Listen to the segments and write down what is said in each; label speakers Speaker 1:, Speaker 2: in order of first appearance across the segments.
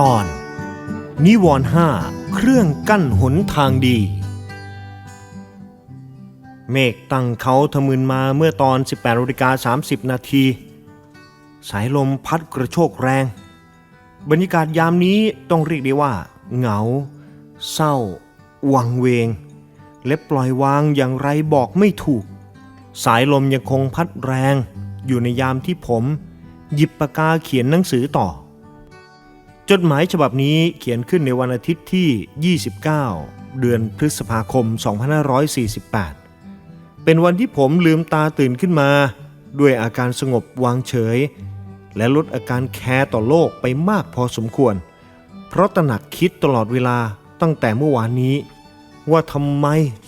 Speaker 1: ตอน นิวรณ์ห้าเครื่องกั้นหนทางดี เมฆตั้งเขาทะมึนมาเมื่อตอน 18นาฬิกา30 นาที สายลมพัดกระโชกแรง บรรยากาศยามนี้ต้องเรียกได้ว่า เหงา เศร้า วังเวง และปล่อยวางอย่างไรบอกไม่ถูก สายลมยังคงพัดแรง อยู่ในยามที่ผม หยิบปากกาเขียนหนังสือต่อ จดหมายฉบับนี้เขียนขึ้นในวันอาทิตย์ที่ 29 เดือนพฤษภาคม 2548 เป็นวันที่ผมลืมตาตื่นขึ้นมา ด้วยอาการสงบวางเฉย และลดอาการแคร์ต่อโลกไปมากพอสมควร เพราะตระหนักคิดตลอดเวลาตั้งแต่เมื่อวานนี้ ว่าทำไม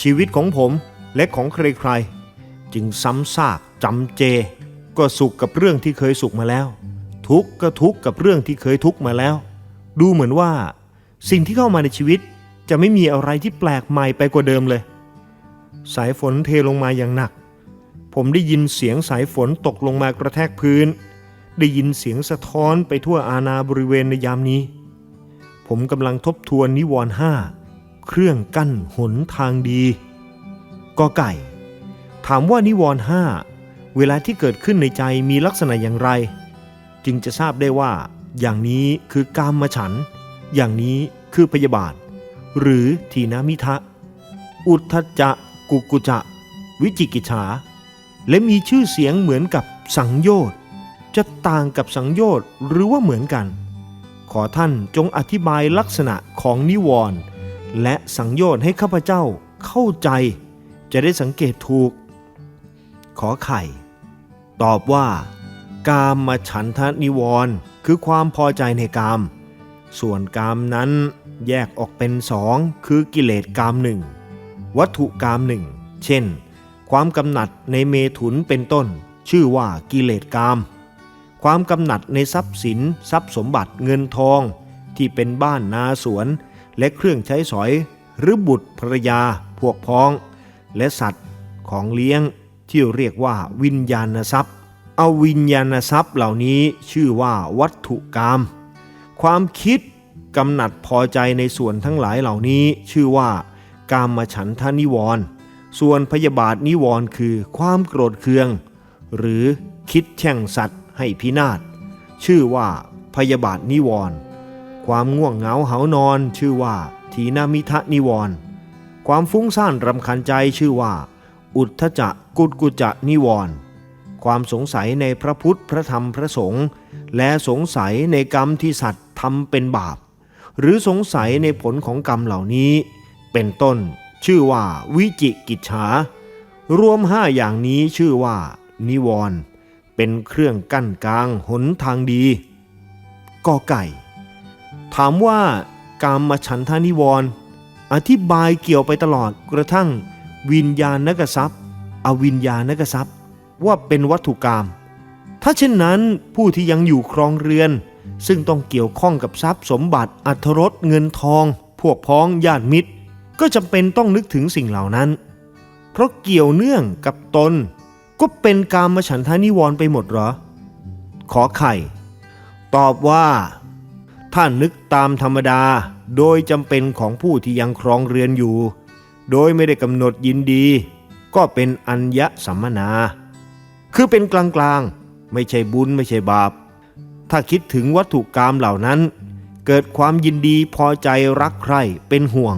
Speaker 1: ชีวิตของผมและของใครๆ จึงซ้ำซากจำเจ ก็สุขกับเรื่องที่เคยสุขมาแล้ว ทุกข์ก็ทุกข์กับเรื่องที่เคยทุกข์มาแล้ว ดูเหมือนว่า สิ่งที่เข้ามาในชีวิต จะไม่มีอะไรที่แปลกใหม่ไปกว่าเดิมเลย สายฝนเทลงมาอย่างหนัก ผมได้ยินเสียงสายฝนตกลงมากระแทกพื้น ได้ยินเสียงสะท้อนไปทั่วอาณาบริเวณในยามนี้ ผมกำลังทบทวนนิวรณ์ห้าเครื่องกั้นหนทางดีกอไก่ ถามว่านิวรณ์ห้าเวลาที่เกิดขึ้นในใจมีลักษณะอย่างไร จึงจะทราบได้ว่า อย่างนี้คือกามมาฉัน อย่างนี้คือพยาบาท หรือทีนามิทะ อุทธจะกุกุจะ วิจิกิจฉา และมีชื่อเสียงเหมือนกับสังโยชน์จะต่างกับสังโยชน์หรือว่าเหมือนกัน ขอท่านจงอธิบายลักษณะของนิวรณ์และสังโยชน์ให้ข้าพเจ้าเข้าใจ จะได้สังเกตถูก ขอไข่ ตอบว่า กามมาฉันทะนิวรณ์คือความพอใจในกาม ส่วนกามนั้นแยกออกเป็นสองคือกิเลสกามหนึ่งวัตถุกามหนึ่งเช่น ความกำหนัดในเมถุนเป็นต้น ชื่อว่ากิเลสกาม ความกำหนัดในทรัพย์สินทรัพย์สมบัติเงินทอง ที่เป็นบ้านนาสวน และเครื่องใช้สอย หรือบุตรภรรยา พวกพ้อง และสัตว์ของเลี้ยงที่เรียกว่าวิญญาณทรัพย์ อาวิญญาณทรัพย์เหล่านี้ชื่อว่าวัตถุกรรม ความคิดกำหนัดพอใจในส่วนทั้งหลายเหล่านี้ชื่อว่ากามฉันทานิวรณ์ส่วนพยาบาทนิวรณ์คือความโกรธเคือง หรือคิดแช่งสัตว์ให้พินาศ ชื่อว่าพยาบาทนิวรณ์ความง่วงเหงาเหานอน ชื่อว่าทีนามิทะนิวรณ์ความฟุ้งซ่านรำคาญใจชื่อว่า อุทธจะกุดกุจะนิวรณ์ ความสงสัยในพระพุทธพระธรรมพระสงฆ์และสงสัยในกรรมที่สัตว์ทำเป็นบาป หรือสงสัยในผลของกรรมเหล่านี้ เป็นต้น ชื่อว่าวิจิกิจฉารวมห้าอย่างนี้ชื่อว่า นิวรณ์เป็นเครื่องกั้นกลางหนทางดีกอไก่ ถามว่ากามมาฉันทานิวรณ์อธิบายเกี่ยวไปตลอดกระทั่ง วิญญาณนกทรัพย์ อวิญญาณนกทรัพย์ ว่าเป็นวัตถุกรรมถ้าเช่นนั้นผู้ที่ยังอยู่ครองเรือน ซึ่งต้องเกี่ยวข้องกับทรัพย์สมบัติอัธรสเงินทอง พวกพ้องญาติมิตร ก็จำเป็นต้องนึกถึงสิ่งเหล่านั้น เพราะเกี่ยวเนื่องกับตน ก็เป็นกามฉันทานิวรณ์ไปหมดเหรอ ขอไข่ ตอบว่าถ้านึกตามธรรมดาโดยจำเป็นของผู้ที่ยังครองเรือนอยู่ โดยไม่ได้กำหนดยินดี ก็เป็นอัญญสัมมนา คือเป็นกลางๆ ไม่ใช่บุญไม่ใช่บาป ถ้าคิดถึงวัตถุกรรมเหล่านั้น เกิดความยินดีพอใจรักใคร่เป็นห่วง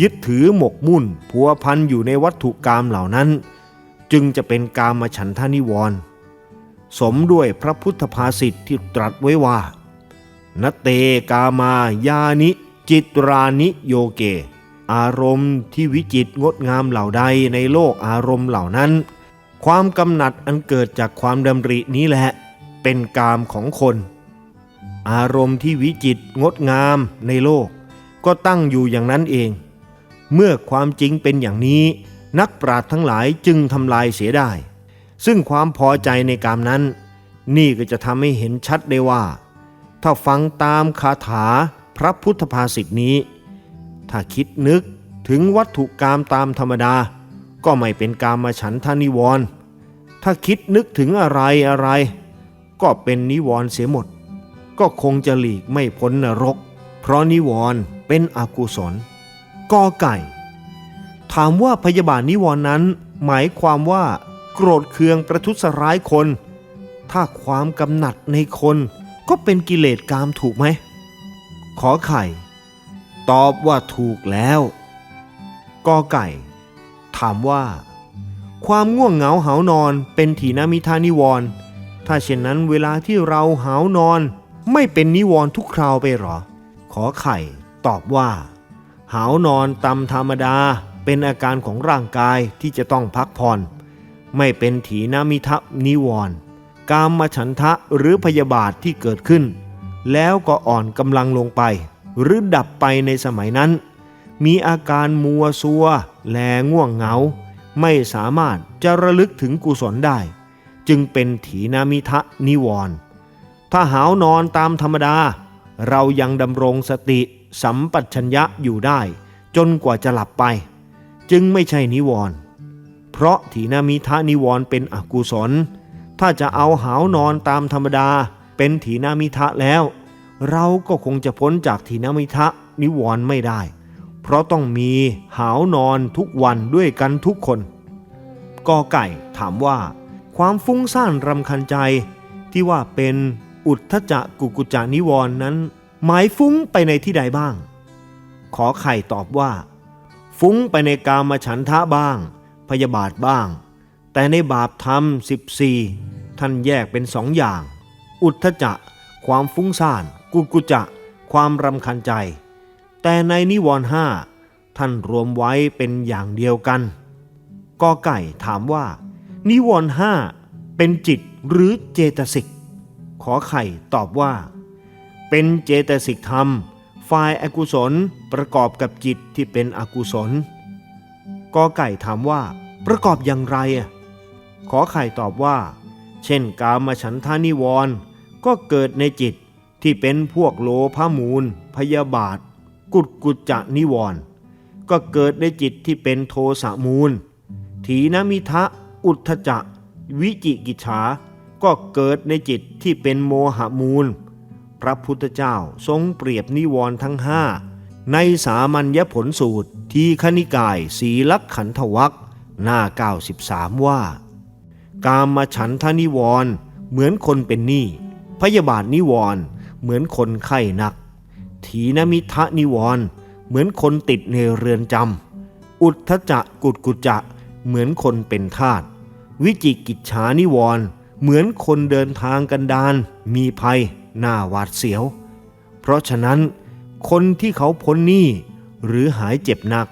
Speaker 1: ยึดถือหมกมุ่นพัวพันอยู่ในวัตถุกรรมเหล่านั้น จึงจะเป็นกามฉันทานิวรณ์สมด้วยพระพุทธภาษิตที่ตรัสไว้ว่านเตกามายานิ จิตรานิโยเก อารมณ์ที่วิจิตงดงามเหล่าใดในโลกอารมณ์เหล่านั้น ความกำหนัดอันเกิดจากความดำรินี้แหละ เป็นกามของคน อารมณ์ที่วิจิตงดงามในโลก ก็ตั้งอยู่อย่างนั้นเอง เมื่อความจริงเป็นอย่างนี้ นักปราชญ์ทั้งหลายจึงทำลายเสียได้ ซึ่งความพอใจในกามนั้น นี่ก็จะทำให้เห็นชัดได้ว่า ถ้าฟังตามคาถาพระพุทธภาษิตนี้ ถ้าคิดนึกถึงวัตถุกรรมตามธรรมดา ก็ไม่เป็นกามฉันทานิวรณ์ถ้าคิดนึกถึงอะไรอะไร ก็เป็นนิวรณ์เสียหมด ก็คงจะหลีกไม่พ้นนรก เพราะนิวรณ์เป็นอกุศลกอไก่ ถามว่าพยาบาทนิวรณ์นั้น หมายความว่า โกรธเคืองประทุษร้ายคน ถ้าความกำหนัดในคนก็เป็นกิเลสกามถูกไหม ขอไข่ ตอบว่าถูกแล้วกอไก่ ถามว่า ความง่วงเหงาหานอนเป็นถีนามิทานิวรณ์ถ้าเช่นนั้นเวลาที่เราหานอน ไม่เป็นนิวรณ์ทุกคราวไปหรอ ขอไข่ตอบว่า หานอนตามธรรมดาเป็นอาการของร่างกายที่จะต้องพักผ่อนไม่เป็นถีนามิทะนิวรณ์กามมฉันทะหรือพยาบาทที่เกิดขึ้น แล้วก็อ่อนกำลังลงไป หรือดับไปในสมัยนั้น มีอาการมัวซัว แลง่วงเหงา ไม่สามารถจะระลึกถึงกุศลได้ จึงเป็นถีนามิทะนิวรณ์ถ้าหาวนอนตามธรรมดา เรายังดำรงสติสัมปชัญญะอยู่ได้ จนกว่าจะหลับไป จึงไม่ใช่นิวรณ์เพราะถีนามิทะนิวรณ์เป็นอกุศล ถ้าจะเอาหาวนอนตามธรรมดา เป็นถีนามิทะแล้ว เราก็คงจะพ้นจากถีนามิทะนิวรณ์ไม่ได้ เพราะต้องมีหาวนอนทุกวันด้วยกันทุกคนกอไก่ถามว่า ความฟุ้งซ่านรำคันใจ ที่ว่าเป็นอุทธจักกุกุจานิวรณ์นั้น หมายฟุ้งไปในที่ใดบ้าง ขอไข่ตอบว่า ฟุ้งไปในกามฉันทะบ้าง พยาบาทบ้าง แต่ในบาปธรรม 14 ท่านแยกเป็นสองอย่าง อุทธจะความฟุ้งซ่าน กุกุจะ ความรำคันใจ แต่ในนิวรณ์ห้าท่านรวมไว้เป็นอย่างเดียวกันกอไก่ถามว่า นิวรณ์ห้าเป็นจิตหรือเจตสิก ขอไข่ตอบว่า เป็นเจตสิกธรรม ฝ่ายอากุศลประกอบกับจิตที่เป็นอกุศลกอไก่ถามว่า ประกอบอย่างไรอะขอไข่ตอบว่า เช่นกามฉันทานิวรณ์ก็เกิดในจิตที่เป็นพวกโลภมูล พยาบาท กุดกุจจะนิวรณ์ก็เกิดในจิตที่เป็นโทสะมูล ถีนมิทะอุทธจะวิจิกิจฉาก็เกิดในจิตที่เป็นโมหมูล พระพุทธเจ้าทรงเปรียบนิวรณ์ทั้งห้าในสามัญญผลสูตรที่คณิกายสีลักขันธวักหน้า 93 ว่า กามาฉันทนิวรณ์เหมือนคนเป็นหนี้พยาบาทนิวรณ์เหมือนคนไข้หนัก ถีนมิทะนิวรเหมือนคนติดในเรือนจำอุทธจะกุดกุจะ เหมือนคนเป็นทาสวิจิกิจฉานิวรเหมือนคนเดินทางกันดาน มีภัยหน้าหวาดเสียว เพราะฉะนั้น คนที่เขาพ้นหนี้หรือหายเจ็บหนัก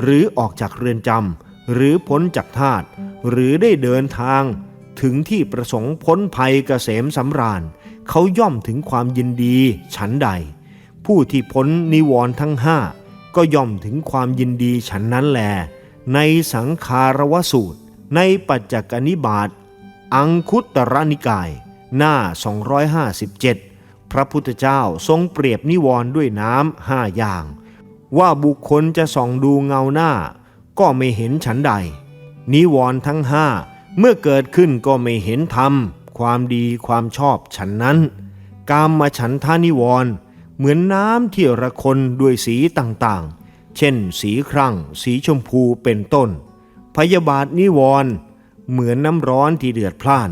Speaker 1: หรือออกจากเรือนจำหรือพ้นจากทาสหรือได้เดินทาง ถึงที่ประสงค์พ้นภัยเกษมสำราญ เขาย่อมถึงความยินดีฉันใด ผู้ที่พ้นนิวรณ์ทั้งห้าก็ย่อมถึงความยินดีฉันนั้นแล ในสังคารวสูตร ในปัจจกนิบาตอังคุตตรนิกาย หน้า 257 พระพุทธเจ้าทรงเปรียบนิวรณ์ด้วยน้ำห้าอย่าง ว่าบุคคลจะส่องดูเงาหน้า ก็ไม่เห็นฉันใด นิวรณ์ทั้งห้าเมื่อเกิดขึ้นก็ไม่เห็นธรรม ความดีความชอบฉันนั้น กามมาฉันทานิวรณ์ เหมือนน้ำที่ระคนด้วยสีต่างๆ เช่น สีครั่ง สีชมพูเป็นต้น พยาบาทนิวรณ์เหมือนน้ำร้อนที่เดือดพล่าน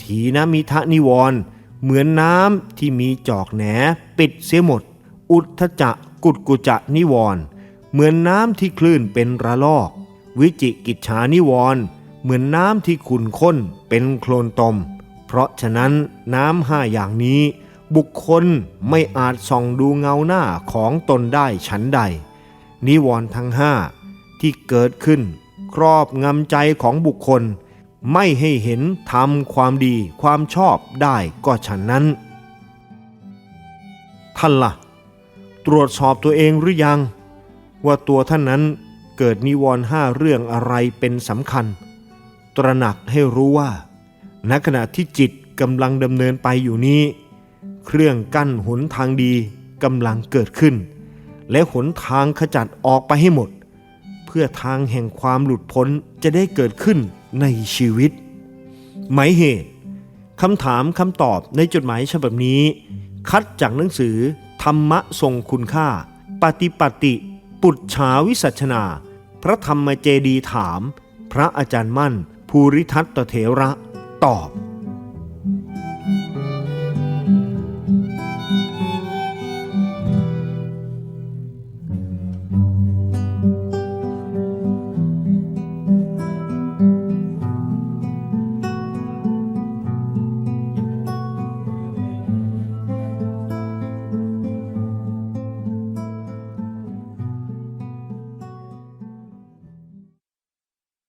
Speaker 1: ถีนมิทะนิวรณ์เหมือนน้ำที่มีจอกแหนปิดเสียหมด อุทธจะกุดกุจะนิวรณ์เหมือนน้ำที่คลื่นเป็นระลอก วิจิกิจฉานิวรณ์เหมือนน้ำที่ขุ่นข้นเป็นโคลนตม เพราะฉะนั้นน้ำห้าอย่างนี้ บุคคลไม่อาจส่องดูเงาหน้าของตนได้ฉันใด นิวรณ์ทั้งห้าที่เกิดขึ้น ครอบงำใจของบุคคล ไม่ให้เห็นทำความดีความชอบได้ก็ฉันนั้น ท่านละ่ะ ตรวจสอบตัวเองหรือยัง ว่าตัวท่านนั้นเกิดนิวรณ์ห้าเรื่องอะไรเป็นสำคัญ ตระหนักให้รู้ว่า ณขณะที่จิตกำลังดำเนินไปอยู่นี้ เครื่องกั้นหนทางดีกำลังเกิดขึ้น และหนทางขจัดออกไปให้หมด เพื่อทางแห่งความหลุดพ้นจะได้เกิดขึ้นในชีวิต หมายเหตุคำถามคำตอบในจดหมายฉบับนี้ คัดจากหนังสือ ธรรมะทรงคุณค่า ปฏิปติ ปุจฉาวิสัชนา พระธรรมเจดีถาม พระอาจารย์มั่น ภูริทัตเถระ ตอบ